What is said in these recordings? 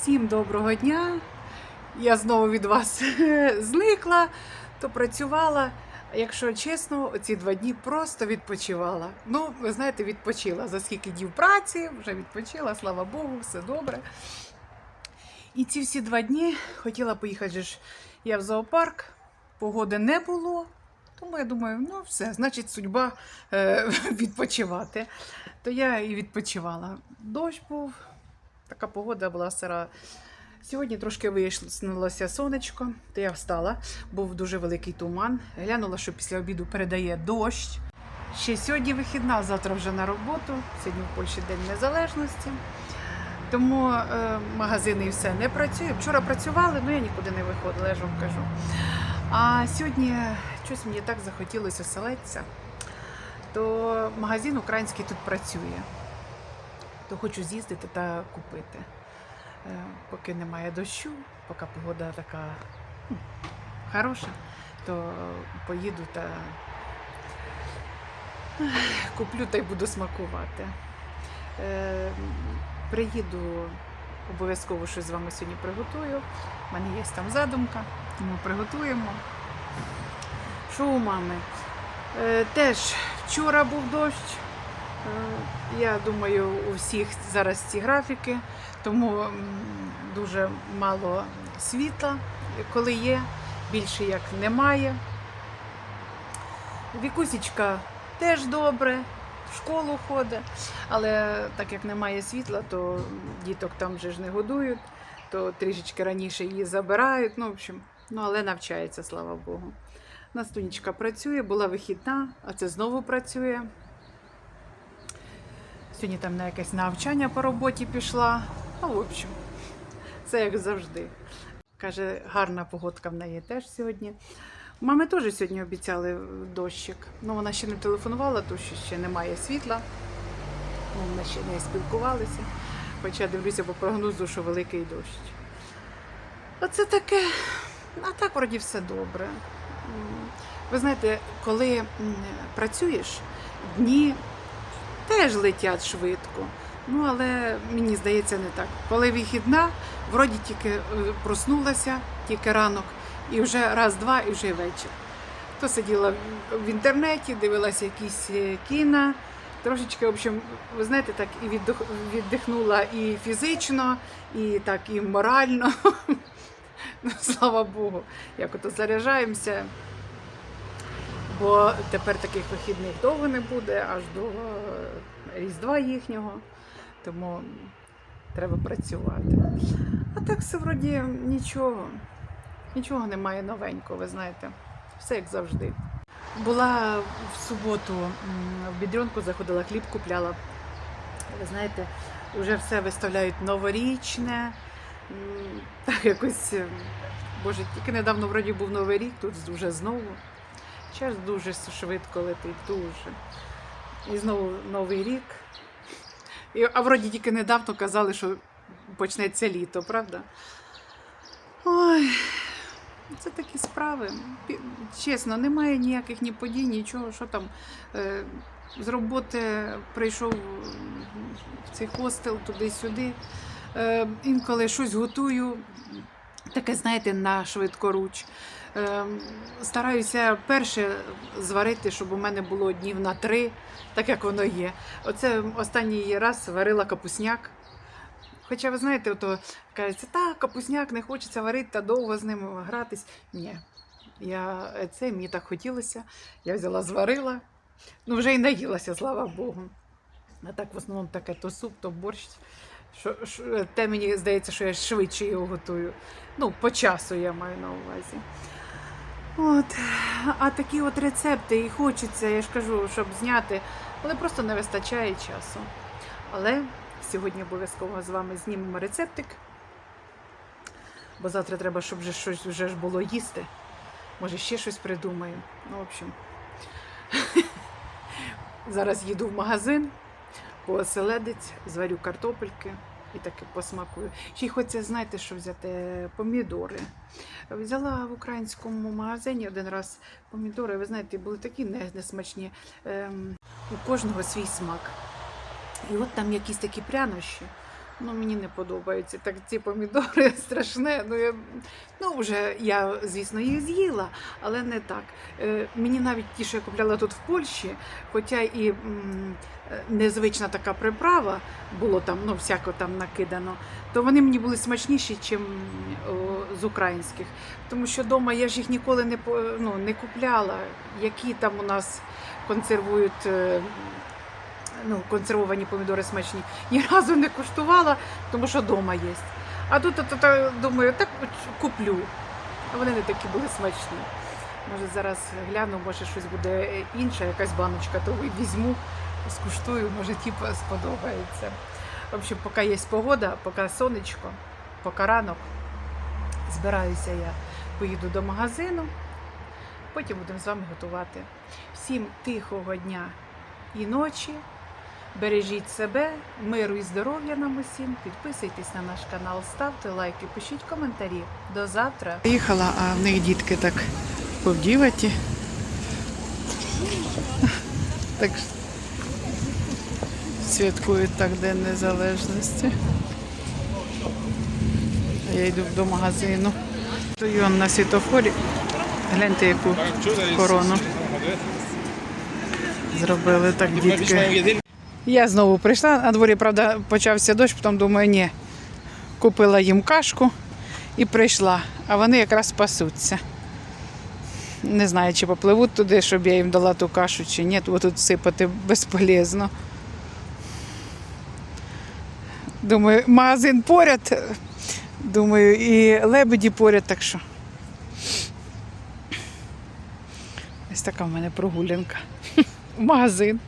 Всім доброго дня. Я знову від вас зникла, то працювала. Якщо чесно, ці два дні просто відпочивала. Ну, ви знаєте, відпочила за скільки днів праці, вже відпочила, слава Богу, все добре. І ці всі два дні хотіла поїхати ж я в зоопарк, погоди не було. Тому я думаю, ну все, значить, судьба е, відпочивати. То я і відпочивала. Дощ був, така погода була сира. Сьогодні трошки вияснилося сонечко, то я встала, був дуже великий туман. Глянула, що після обіду передає дощ. Ще сьогодні вихідна, завтра вже на роботу. Сьогодні в Польщі День Незалежності. Тому е, магазини і все не працює. Вчора працювали, але я нікуди не виходила, я ж вам кажу. А сьогодні щось мені так захотілося селитися, то магазин український тут працює. То хочу з'їздити та купити. Е, Поки немає дощу, поки погода така м, хороша, то поїду та куплю та й буду смакувати. Е, Приїду, обов'язково щось з вами сьогодні приготую. У мене є там задумка, тому приготуємо. Що у мами? Е, теж вчора був дощ. Е, я думаю, у всіх зараз ці графіки, тому дуже мало світла, коли є, більше як немає. Вікусічка теж добре, в школу ходить, але так як немає світла, то діток там вже ж не годують, то трішечки раніше її забирають. Ну, в общем, ну але навчається, слава Богу. Настунечка працює, була вихідна, а це знову працює. Сьогодні там на якесь навчання по роботі пішла. Ну, в общем, це як завжди. Каже, гарна погодка в неї теж сьогодні. Мами теж сьогодні обіцяли дощик. Ну, вона ще не телефонувала, тому що ще немає світла. Ну, Ми ще не спілкувалися. Хоча дивлюся по прогнозу, що великий дощ. Оце таке. А так вроді все добре. Ви знаєте, коли працюєш, дні теж летять швидко. Ну, але мені здається, не так. Коли вихідна, вроді тільки е, проснулася, тільки ранок, і вже раз-два, і вже вечір. То сиділа в- інтернеті, дивилася якісь е, кіно. Трошечки, в общем, ви знаєте, так і віддихнула і фізично, і так і морально. Ну, слава Богу, як ото заряджаємося. Бо тепер таких вихідних довго не буде, аж до е, Різдва їхнього. Тому треба працювати. А так все вроді нічого. Нічого немає новенького, ви знаєте. Все як завжди. Була в суботу в бідрюнку, заходила хліб, купляла. Ви знаєте, вже все виставляють новорічне. Так якось, е, боже, тільки недавно вроді був Новий рік, тут вже знову. Час дуже швидко летить, дуже. І знову Новий рік. І, а вроді тільки недавно казали, що почнеться літо, правда? Ой, це такі справи. Чесно, немає ніяких ні подій, нічого, що там. Е, з роботи прийшов в цей хостел туди-сюди. Е, інколи щось готую, таке, знаєте, на швидкоруч. Е, стараюся перше зварити, щоб у мене було днів на три, так як воно є. Оце останній раз варила капусняк. Хоча ви знаєте, ото кажеться, так, капусняк не хочеться варити та довго з ним гратись. Ні. Я це мені так хотілося. Я взяла, зварила. Ну, вже і наїлася, слава Богу. А так в основному таке то суп, то борщ. Що, що, те мені здається, що я швидше його готую. Ну, по часу я маю на увазі. От. А такі от рецепти і хочеться, я ж кажу, щоб зняти, але просто не вистачає часу. Але сьогодні обов'язково з вами знімемо рецептик, бо завтра треба, щоб вже щось вже ж було їсти. Може, ще щось придумаю. Ну, в общем. Зараз їду в магазин, по оселедець, зварю картопельки і таки посмакую. Ще й хочеться, знаєте, що взяти помідори. Взяла в українському магазині один раз помідори, ви знаєте, були такі несмачні. Ем, у кожного свій смак. І от там якісь такі прянощі. Ну, мені не подобаються. Так ці помідори страшне. Ну, я, ну вже я, звісно, їх з'їла, але не так. Е, мені навіть ті, що я купляла тут в Польщі, хоча і м, е, незвична така приправа, було там, ну, всяко там накидано, то вони мені були смачніші, ніж з українських. Тому що вдома я ж їх ніколи не, ну, не купляла, які там у нас консервують. Ну, консервовані помідори смачні. Ні разу не куштувала, тому що вдома є. А тут, думаю, так куплю. А вони не такі були смачні. Може, зараз гляну, може щось буде інше, якась баночка, то візьму, скуштую, може ті сподобається. В общем, поки є погода, поки сонечко, поки ранок, збираюся я, поїду до магазину, потім будемо з вами готувати. Всім тихого дня і ночі. Бережіть себе, миру і здоров'я нам усім. Підписуйтесь на наш канал, ставте лайки, пишіть коментарі. До завтра. Їхала, а в них дітки так повдіваті. Так святкують так День Незалежності. Я йду до магазину. Стою на світофорі. Гляньте, яку корону зробили так дітки. Я знову прийшла, на дворі, правда, почався дощ, потім думаю, ні. Купила їм кашку і прийшла, а вони якраз пасуться. Не знаю, чи попливуть туди, щоб я їм дала ту кашу, чи ні, бо тут сипати безполезно. Думаю, магазин поряд. Думаю, і лебеді поряд, так що. Ось така в мене прогулянка. Магазин.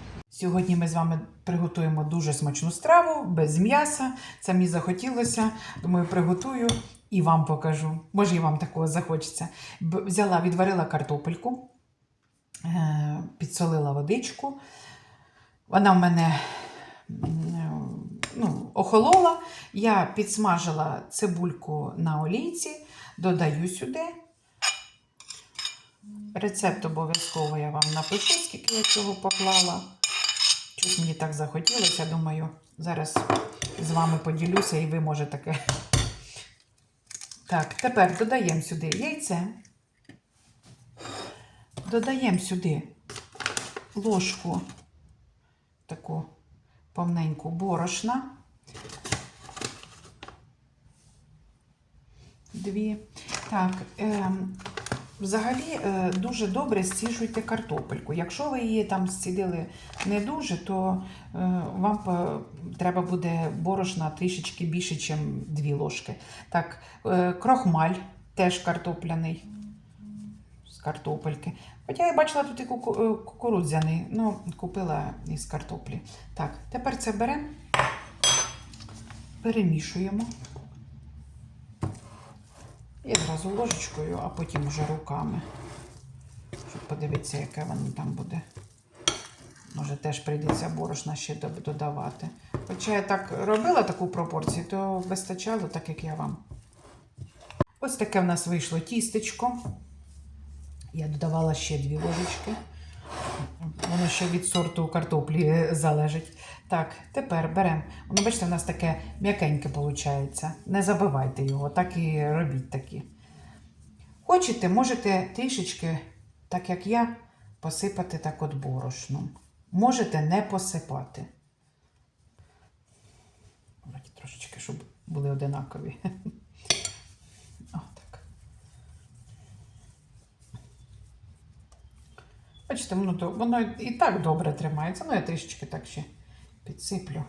Сьогодні ми з вами приготуємо дуже смачну страву без м'яса. Це мені захотілося. Думаю, приготую і вам покажу. Може, і вам такого захочеться. Взяла, відварила картопельку, е, підсолила водичку. Вона в мене ну, охолола. Я підсмажила цибульку на олійці, додаю сюди. Рецепт обов'язково я вам напишу, скільки я цього поклала. Щось мені так захотілося, думаю, зараз з вами поділюся і ви можете таке. Так, тепер додаємо сюди яйце. Додаємо сюди ложку таку повненьку борошна. Дві. Так, ем, Взагалі е, дуже добре стіжуйте картопельку. Якщо ви її там зцідили не дуже, то е, вам треба буде борошна трішечки більше, ніж 2 ложки. Так, е, крохмаль теж картопляний з картопельки. Хоча я бачила тут і е, кукурудзяний, ну, купила із картоплі. Так, тепер це беремо, перемішуємо. І одразу ложечкою, а потім вже руками. Щоб подивитися, яке воно там буде. Може, теж прийдеться борошна ще додавати. Хоча я так робила таку пропорцію, то вистачало, так як я вам. Ось таке в нас вийшло тістечко. Я додавала ще дві ложечки. Воно ще від сорту картоплі е, залежить. Так, тепер беремо. Воно, бачите, в нас таке м'якеньке виходить. Не забивайте його, так і робіть такі. Хочете, можете трішечки, так як я, посипати так от борошном. Можете не посипати. Трошечки, щоб були одинакові. Бачите, воно, то- воно і так добре тримається. Ну, я трішечки так ще підсиплю.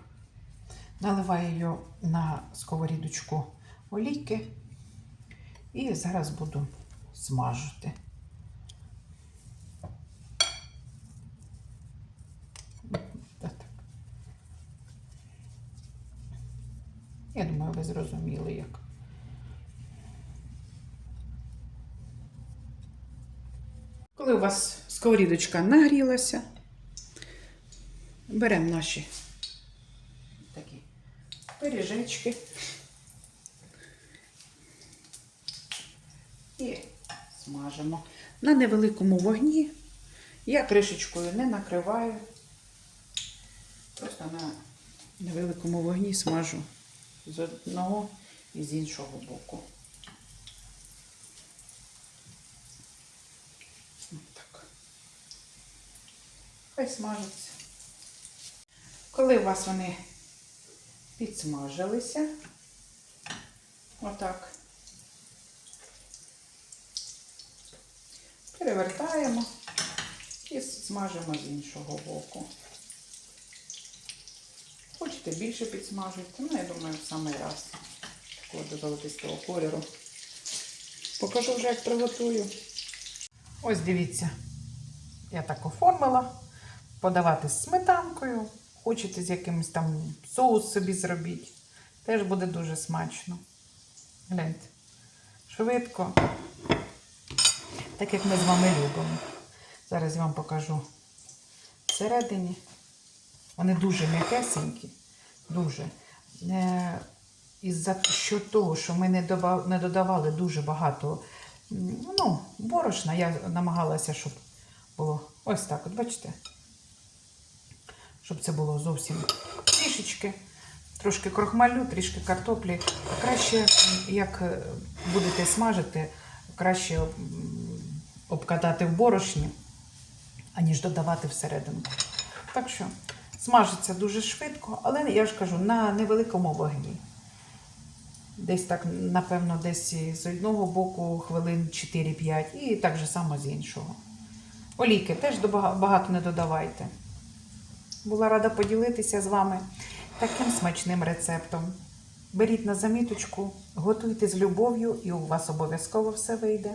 Наливаю її на сковорідочку олійки. І зараз буду смажити. Я думаю, ви зрозуміли, як. Коли у вас сковорідочка нагрілася, беремо наші такі пиріжечки і смажимо на невеликому вогні. Я кришечкою не накриваю, просто на невеликому вогні смажу з одного і з іншого боку. Ось так. Хай смажаться. Коли у вас вони підсмажилися, отак, перевертаємо і смажимо з іншого боку. Хочете більше підсмажуйте, ну я думаю, в самий раз такого до золотистого кольору. Покажу вже, як приготую. Ось дивіться, я так оформила. Подавати з сметанкою. Хочете з якимось там соус собі зробіть. Теж буде дуже смачно. Гляньте. Швидко. Так як ми з вами любимо. Зараз я вам покажу всередині. Вони дуже м'якесенькі. Дуже. Е, із-за того, що ми не, додавали дуже багато ну, борошна, я намагалася, щоб було ось так, от бачите? Щоб це було зовсім трішечки. Трошки крохмалю, трішки картоплі. Краще, як е, будете смажити, краще обкатати в борошні, аніж додавати всередину. Так що смажиться дуже швидко, але я ж кажу, на невеликому вогні. Десь так, напевно, десь з одного боку хвилин 4-5 і так же само з іншого. Олійки теж багато не додавайте. Була рада поділитися з вами таким смачним рецептом. Беріть на заміточку, готуйте з любов'ю, і у вас обов'язково все вийде.